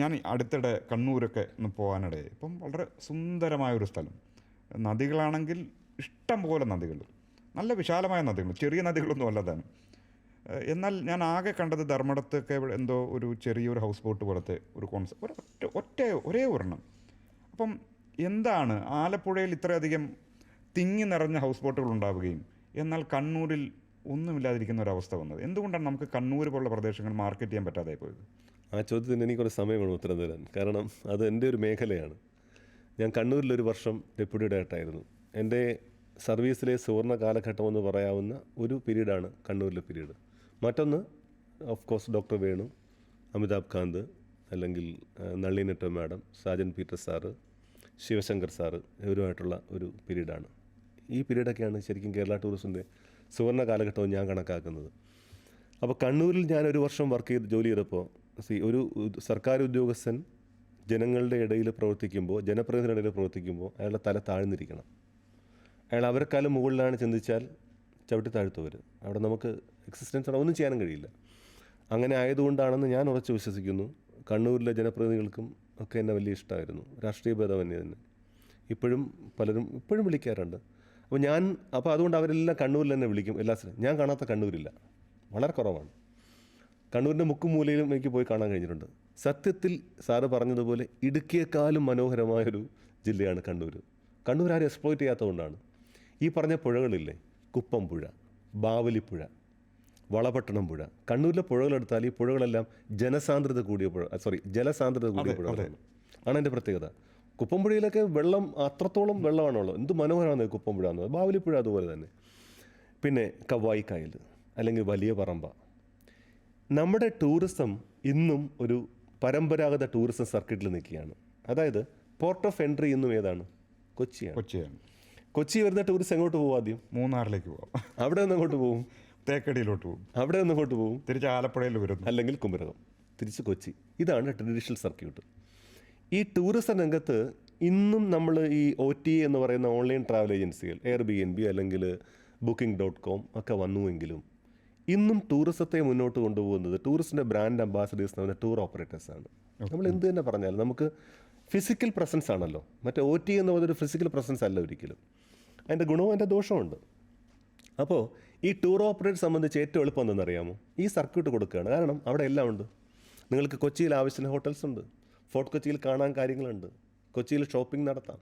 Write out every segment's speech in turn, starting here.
ഞാൻ അടുത്തിടെ കണ്ണൂരൊക്കെ ഒന്ന് പോകാനിടയായി ഇപ്പം വളരെ സുന്ദരമായൊരു സ്ഥലം. നദികളാണെങ്കിൽ ഇഷ്ടം പോലെ നദികൾ. നല്ല വിശാലമായ നദികൾ. ചെറിയ നദികളൊന്നും അല്ലതാണ് എന്നാൽ ഞാൻ ആകെ കണ്ടത് ധർമ്മടത്തൊക്കെ എന്തോ ഒരു ചെറിയൊരു ഹൗസ് ബോട്ട് പോലത്തെ ഒരു കോൺസെപ്റ്റ് ഒരു ഒറ്റ ഒറ്റ ഒരേ ഒരെണ്ണം. അപ്പം എന്താണ് ആലപ്പുഴയിൽ ഇത്രയധികം തിങ്ങി നിറഞ്ഞ ഹൗസ് ബോട്ടുകൾ ഉണ്ടാവുകയും എന്നാൽ കണ്ണൂരിൽ ഒന്നുമില്ലാതിരിക്കുന്ന ഒരവസ്ഥ വന്നത്? എന്തുകൊണ്ടാണ് നമുക്ക് കണ്ണൂർ പോലുള്ള പ്രദേശങ്ങൾ മാർക്കറ്റ് ചെയ്യാൻ പറ്റാതെ പോയത്? ആ ചോദ്യത്തിന് എനിക്ക് കുറേ സമയം വേണം ഉത്തരം തരാൻ. കാരണം അത് എന്റെ ഒരു മേഖലയാണ്. ഞാൻ കണ്ണൂരിലൊരു വർഷം ഡെപ്യൂട്ടി ഡയറക്ടറായിരുന്നു. എന്റെ സർവീസിലെ സുവർണ കാലഘട്ടം എന്ന് പറയാവുന്ന ഒരു പീരീഡാണ് കണ്ണൂരിലെ പീരീഡ്. മറ്റൊന്ന് of course doctor Venu Amitabh Kant അല്ലെങ്കിൽ നള്ളി Nalini Netto madam Sajan Peter sir Sivasankar sir ഇവരുമായിട്ടുള്ള ഒരു പീരീഡാണ്. ഈ പീരീഡൊക്കെയാണ് ശരിക്കും കേരള ടൂറിസത്തിന്റെ സുവർണ കാലഘട്ടവും ഞാൻ കണക്കാക്കുന്നത്. അപ്പോൾ കണ്ണൂരിൽ ഞാൻ ഒരു വർഷം വർക്ക് ചെയ്ത് ജോലി ചെയ്തപ്പോൾ സി ഒരു സർക്കാർ ഉദ്യോഗസ്ഥൻ ജനങ്ങളുടെ ഇടയിൽ പ്രവർത്തിക്കുമ്പോൾ ജനപ്രതിനിധിയുടെ ഇടയിൽ പ്രവർത്തിക്കുമ്പോൾ അയാളുടെ തല താഴ്ന്നിരിക്കണം. അയാൾ അവരെക്കാലം മുകളിലാണ് ചിന്തിച്ചാൽ ചവിട്ടി താഴ്ത്തവർ അവിടെ നമുക്ക് എക്സിസ്റ്റൻസ് ഒന്നും ചെയ്യാനും കഴിയില്ല. അങ്ങനെ ആയതുകൊണ്ടാണെന്ന് ഞാൻ ഉറച്ചു വിശ്വസിക്കുന്നു. കണ്ണൂരിലെ ജനപ്രതിനിധികൾക്കും ഒക്കെ എന്നെ വലിയ ഇഷ്ടമായിരുന്നു. രാഷ്ട്രീയ ഭേദമന്യേ തന്നെ ഇപ്പോഴും പലരും ഇപ്പോഴും വിളിക്കാറുണ്ട്. അപ്പോൾ ഞാൻ അപ്പോൾ അതുകൊണ്ട് അവരെല്ലാം കണ്ണൂരിൽ തന്നെ വിളിക്കും. എല്ലാ ഞാൻ കാണാത്ത കണ്ണൂരില്ല. വളരെ കുറവാണ്. കണ്ണൂരിന്റെ മുക്കും മൂലയിലും എനിക്ക് പോയി കാണാൻ കഴിഞ്ഞിട്ടുണ്ട്. സത്യത്തിൽ സാറ് പറഞ്ഞതുപോലെ ഇടുക്കിയേക്കാളും മനോഹരമായൊരു ജില്ലയാണ് കണ്ണൂർ കണ്ണൂർ ആരും എക്സ്പ്ലോയിറ്റ് ചെയ്യാത്തതുകൊണ്ടാണ്. ഈ പറഞ്ഞ പുഴകളില്ലേ കുപ്പം പുഴ ബാവലിപ്പുഴ വളപട്ടണം പുഴ കണ്ണൂരിലെ പുഴകളെടുത്താൽ ഈ പുഴകളെല്ലാം ജനസാന്ദ്രത കൂടിയ പുഴ സോറി ജലസാന്ദ്രത കൂടിയ പുഴകളാണ്. ആണ് എന്റെ പ്രത്യേകത. കുപ്പമ്പുഴയിലൊക്കെ വെള്ളം അത്രത്തോളം വെള്ളമാണുള്ളത് എന്ത് മനോഹരമാണ് കുപ്പമ്പുഴ എന്ന്. പറയുന്നത് ബാവലിപ്പുഴ അതുപോലെ തന്നെ. പിന്നെ കവായിക്കായൽ അല്ലെങ്കിൽ വലിയ പറമ്പ. നമ്മുടെ ടൂറിസം ഇന്നും ഒരു പരമ്പരാഗത ടൂറിസം സർക്കിറ്റിൽ നിൽക്കുകയാണ്. അതായത് പോർട്ട് ഓഫ് എൻട്രി ഇന്നും ഏതാണ്? കൊച്ചിയാണ്. കൊച്ചിയാണ്. കൊച്ചി വരുന്ന ടൂറിസ്റ്റ് എങ്ങോട്ട് പോകും ആദ്യം? മൂന്നാറിലേക്ക് പോകാം അവിടെ നിന്ന് അങ്ങോട്ട് പോകും? തേക്കടിയിലോട്ട് പോകും. അവിടെ നിന്ന് അങ്ങോട്ട് പോകും? തിരിച്ച് ആലപ്പുഴയിൽ വരും അല്ലെങ്കിൽ കുമരകം. തിരിച്ച് കൊച്ചി. ഇതാണ് ട്രഡീഷണൽ സർക്യൂട്ട് ഈ ടൂറിസം രംഗത്ത് ഇന്നും നമ്മൾ ഈ ഒ ടി എന്ന് പറയുന്ന ഓൺലൈൻ ട്രാവൽ ഏജൻസികൾ എയർ ബി എൻ ബി അല്ലെങ്കിൽ ബുക്കിംഗ് ഡോട്ട് കോം ഒക്കെ വന്നുവെങ്കിലും ഇന്നും ടൂറിസത്തെ മുന്നോട്ട് കൊണ്ടുപോകുന്നത് ടൂറിസ്റ്റിന്റെ ബ്രാൻഡ് അംബാസഡേഴ്സ് എന്ന് പറഞ്ഞ ടൂർ ഓപ്പറേറ്റേഴ്സാണ് നമ്മൾ എന്ത് തന്നെ പറഞ്ഞാലും നമുക്ക് ഫിസിക്കൽ പ്രസൻസ് ആണല്ലോ. മറ്റേ ഒ ടി എന്ന് പറഞ്ഞൊരു ഫിസിക്കൽ പ്രസൻസ് അല്ല ഒരിക്കലും. അതിന്റെ ഗുണവും അതിന്റെ ദോഷമുണ്ട് അപ്പോൾ ഈ ടൂർ ഓപ്പറേറ്റർ സംബന്ധിച്ച് ഏറ്റവും എളുപ്പം എന്തെന്നറിയാമോ ഈ സർക്യൂട്ട് കൊടുക്കുകയാണ്. കാരണം അവിടെ എല്ലാം ഉണ്ട്. നിങ്ങൾക്ക് കൊച്ചിയിൽ ആവശ്യത്തിന് ഹോട്ടൽസ് ഉണ്ട്. ഫോർട്ട് കൊച്ചിയിൽ കാണാൻ കാര്യങ്ങളുണ്ട്. കൊച്ചിയിൽ ഷോപ്പിംഗ് നടത്താം.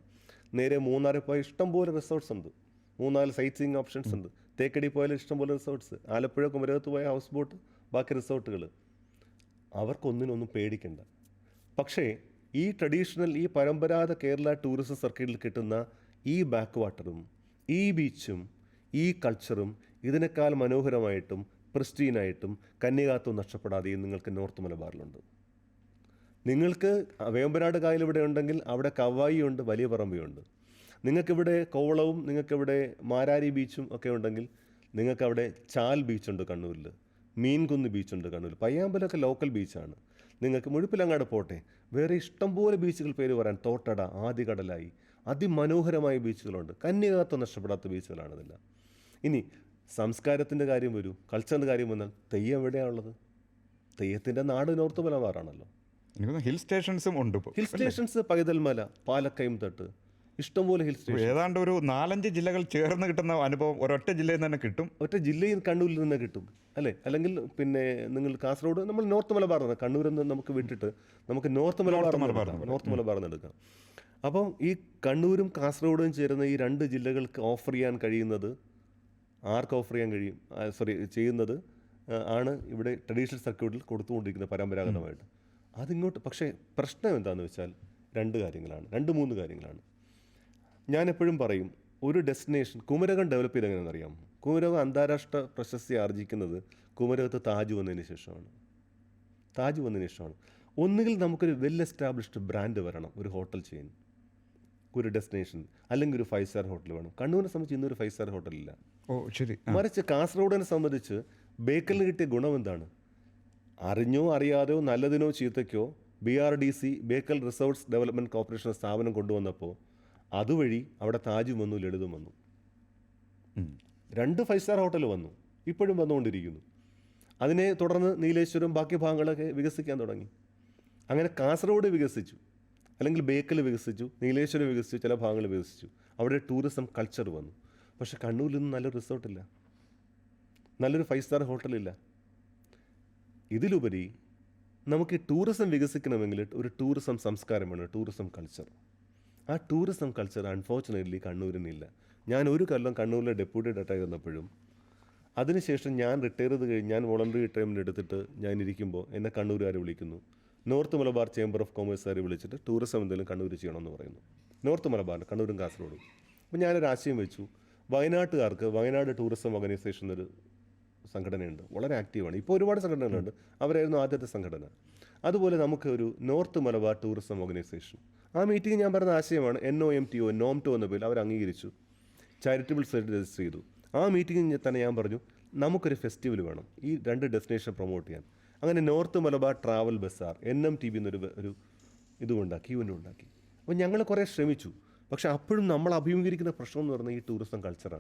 നേരെ മൂന്നാറിൽ പോയി ഇഷ്ടംപോലെ റിസോർട്ട്സ് ഉണ്ട്. മൂന്നാൽ സൈറ്റ് സീയിങ് ഓപ്ഷൻസ് ഉണ്ട്. തേക്കടി പോയാൽ ഇഷ്ടംപോലെ റിസോർട്ട്സ്. ആലപ്പുഴ കുമരകത്ത് പോയ ഹൗസ് ബോട്ട് ബാക്കി റിസോർട്ടുകൾ അവർക്കൊന്നിനൊന്നും പേടിക്കണ്ട. പക്ഷേ ഈ ട്രഡീഷണൽ ഈ പരമ്പരാഗത കേരള ടൂറിസം സർക്കിളിൽ കിട്ടുന്ന ഈ ബാക്ക് വാട്ടറും ഈ ബീച്ചും ഈ കൾച്ചറും ഇതിനേക്കാൾ മനോഹരമായിട്ടും പ്രിസ്റ്റീനായിട്ടും കന്യകാത്വം നഷ്ടപ്പെടാതെയും നിങ്ങൾക്ക് നോർത്ത് മലബാറിലുണ്ട്. നിങ്ങൾക്ക് വേമ്പനാട് കായൽ ഇവിടെ ഉണ്ടെങ്കിൽ അവിടെ കവായി ഉണ്ട് വലിയ പറമ്പയുണ്ട് നിങ്ങൾക്കിവിടെ കോവളവും നിങ്ങൾക്കിവിടെ മാരാരി ബീച്ചും ഒക്കെ ഉണ്ടെങ്കിൽ നിങ്ങൾക്കവിടെ ചാൽ ബീച്ചുണ്ട് കണ്ണൂരിൽ. മീൻകുന്ന് ബീച്ചുണ്ട് കണ്ണൂരിൽ. പയ്യാമ്പലൊക്കെ ലോക്കൽ ബീച്ചാണ് നിങ്ങൾക്ക് മുഴുപ്പിലങ്ങാട് പോട്ടെ. വേറെ ഇഷ്ടംപോലെ ബീച്ചുകൾ പേര് പറയാൻ തോട്ടട ആദികടലായി. അതിമനോഹരമായ ബീച്ചുകളുണ്ട് കന്യകാത്വം നഷ്ടപ്പെടാത്ത ബീച്ചുകളാണിതെല്ലാം ഇനി സംസ്കാരത്തിന്റെ കാര്യം വരൂ. കൾച്ചറിന്റെ കാര്യം വന്നാൽ തെയ്യം എവിടെയാണുള്ളത് തെയ്യത്തിന്റെ നാട് നോർത്ത് മലബാറാണല്ലോ. ഹിൽ സ്റ്റേഷൻസും ഉണ്ട് ഹിൽ സ്റ്റേഷൻസ് പൈതൽമല പാലക്കയം തട്ട്. ഇഷ്ടംപോലെ ഹിൽ സ്റ്റേഷൻ. ഏതാണ്ട് ഒരു നാലഞ്ച് ജില്ലകൾ ചേർന്ന് കിട്ടുന്ന അനുഭവം ഒരൊറ്റ ജില്ലയിൽ നിന്ന് തന്നെ കിട്ടും. ഒറ്റ ജില്ലയിൽ കണ്ണൂരിൽ നിന്ന് കിട്ടും അല്ലേ? അല്ലെങ്കിൽ പിന്നെ നിങ്ങൾ കാസർഗോഡ് നമ്മൾ നോർത്ത് മലബാർ നിന്ന് കണ്ണൂരിൽ നിന്ന് നമുക്ക് വിട്ടിട്ട് നമുക്ക് നോർത്ത് മലബാർ നോർത്ത് മലബാർ നിന്ന് എടുക്കാം. അപ്പോൾ ഈ കണ്ണൂരും കാസർഗോഡും ചേരുന്ന ഈ രണ്ട് ജില്ലകൾക്ക് ഓഫർ ചെയ്യാൻ കഴിയുന്നത് ആർക്ക് ഓഫർ ചെയ്യാൻ കഴിയും? സോറി ചെയ്യുന്നത് ആണ് ഇവിടെ ട്രഡീഷണൽ സർക്യൂട്ടിൽ കൊടുത്തുകൊണ്ടിരിക്കുന്നത് പരമ്പരാഗതമായിട്ട്. അതിങ്ങോട്ട് പക്ഷേ പ്രശ്നം എന്താണെന്ന് വെച്ചാൽ രണ്ട് കാര്യങ്ങളാണ് രണ്ട് മൂന്ന് കാര്യങ്ങളാണ്. ഞാൻ എപ്പോഴും പറയും ഒരു ഡെസ്റ്റിനേഷൻ കുമരകം ഡെവലപ്പ് ചെയ്ത് എങ്ങനെയാണെന്ന് അറിയാം കുമരകം അന്താരാഷ്ട്ര പ്രശസ്തി ആർജിക്കുന്നത് കുമരകത്ത് താജ് വന്നതിന് ശേഷമാണ്. താജ് വന്നതിന് ശേഷമാണ്. ഒന്നുകിൽ നമുക്കൊരു വെൽ എസ്റ്റാബ്ലിഷ്ഡ് ബ്രാൻഡ് വരണം ഒരു ഹോട്ടൽ ചെയിൻ ഒരു ഡെസ്റ്റിനേഷൻ അല്ലെങ്കിൽ ഒരു ഫൈവ് സ്റ്റാർ ഹോട്ടൽ വേണം. കണ്ണൂരിനെ സംബന്ധിച്ച് ഇന്നൊരു ഫൈവ് സ്റ്റാർ ഹോട്ടലില്ല ഓ ശരി. മറിച്ച് കാസർഗോഡിനെ സംബന്ധിച്ച് ബേക്കലിന് കിട്ടിയ ഗുണം എന്താണ്? അറിഞ്ഞോ അറിയാതെയോ നല്ലതിനോ ചീത്തയ്ക്കോ B R D C Bekal resorts development corporation സ്ഥാപനം കൊണ്ടുവന്നപ്പോൾ അതുവഴി അവിടെ താജും വന്നു ലളിതും വന്നു. രണ്ട് ഫൈവ് സ്റ്റാർ ഹോട്ടൽ വന്നു. ഇപ്പോഴും വന്നുകൊണ്ടിരിക്കുന്നു. അതിനെ തുടർന്ന് നീലേശ്വരം ബാക്കി ഭാഗങ്ങളൊക്കെ വികസിക്കാൻ തുടങ്ങി. അങ്ങനെ കാസർഗോഡ് വികസിച്ചു. അല്ലെങ്കിൽ ബേക്കൽ വികസിച്ചു നീലേശ്വരം വികസിച്ചു ചില ഭാഗങ്ങൾ വികസിച്ചു. അവിടെ ടൂറിസം കൾച്ചർ വന്നു. പക്ഷെ കണ്ണൂരിൽ നിന്ന് നല്ലൊരു റിസോർട്ടില്ല നല്ലൊരു ഫൈവ് സ്റ്റാർ ഹോട്ടലില്ല ഇതിലുപരി നമുക്ക് ടൂറിസം വികസിക്കണമെങ്കിൽ ഒരു ടൂറിസം സംസ്കാരം വേണം ടൂറിസം കൾച്ചർ ആ ടൂറിസം കൾച്ചർ അൺഫോർച്ചുനേറ്റ്ലി കണ്ണൂരിനില്ല. ഞാൻ ഒരു കൊല്ലം കണ്ണൂരിലെ ഡെപ്യൂട്ടി ഡയറക്ടർ വന്നപ്പോഴും അതിനുശേഷം ഞാൻ റിട്ടയർ ചെയ്ത് കഴിഞ്ഞ് ഞാൻ വോളണ്ടറി റിട്ടയർമെന്റ് എടുത്തിട്ട് ഞാൻ ഇരിക്കുമ്പോൾ എന്നെ കണ്ണൂരുകാർ വിളിക്കുന്നു. നോർത്ത് മലബാർ ചേംബർ ഓഫ് കോമേഴ്സുകാർ വിളിച്ചിട്ട് ടൂറിസം എന്തെങ്കിലും കണ്ണൂർ ചെയ്യണമെന്ന് പറയുന്നു. നോർത്ത് മലബാറിൽ കണ്ണൂരും കാസർഗോഡും. അപ്പോൾ ഞാനൊരു ആശയം വെച്ചു. വയനാട്ടുകാർക്ക് വയനാട് ടൂറിസം ഓർഗനൈസേഷൻ എന്നൊരു സംഘടനയുണ്ട്. വളരെ ആക്റ്റീവാണ് ഇപ്പോൾ ഒരുപാട് സംഘടനകളുണ്ട്. അവരായിരുന്നു ആദ്യത്തെ സംഘടന. അതുപോലെ നമുക്ക് ഒരു നോർത്ത് മലബാർ ടൂറിസം ഓർഗനൈസേഷൻ ആ മീറ്റിംഗ് ഞാൻ പറഞ്ഞ ആശയമാണ് N O M T O NOMTO എന്ന പേരിൽ അവർ അംഗീകരിച്ചു. ചാരിറ്റബിൾ സൈറ്റ് രജിസ്റ്റർ ചെയ്തു. ആ മീറ്റിംഗിൽ തന്നെ ഞാൻ പറഞ്ഞു നമുക്കൊരു ഫെസ്റ്റിവൽ വേണം. ഈ രണ്ട് ഡെസ്റ്റിനേഷൻ പ്രൊമോട്ട് ചെയ്യാൻ. അങ്ങനെ north Malabar travel bazaar N M T B എന്നൊരു ഒരു ഇതും ഉണ്ടാക്കി ഇവന്റ് ഉണ്ടാക്കി. അപ്പോൾ ഞങ്ങൾ കുറേ ശ്രമിച്ചു. പക്ഷേ അപ്പോഴും നമ്മൾ അഭിമുഖീകരിക്കുന്ന പ്രശ്നം എന്ന് പറഞ്ഞാൽ ഈ ടൂറിസം കൾച്ചറാണ്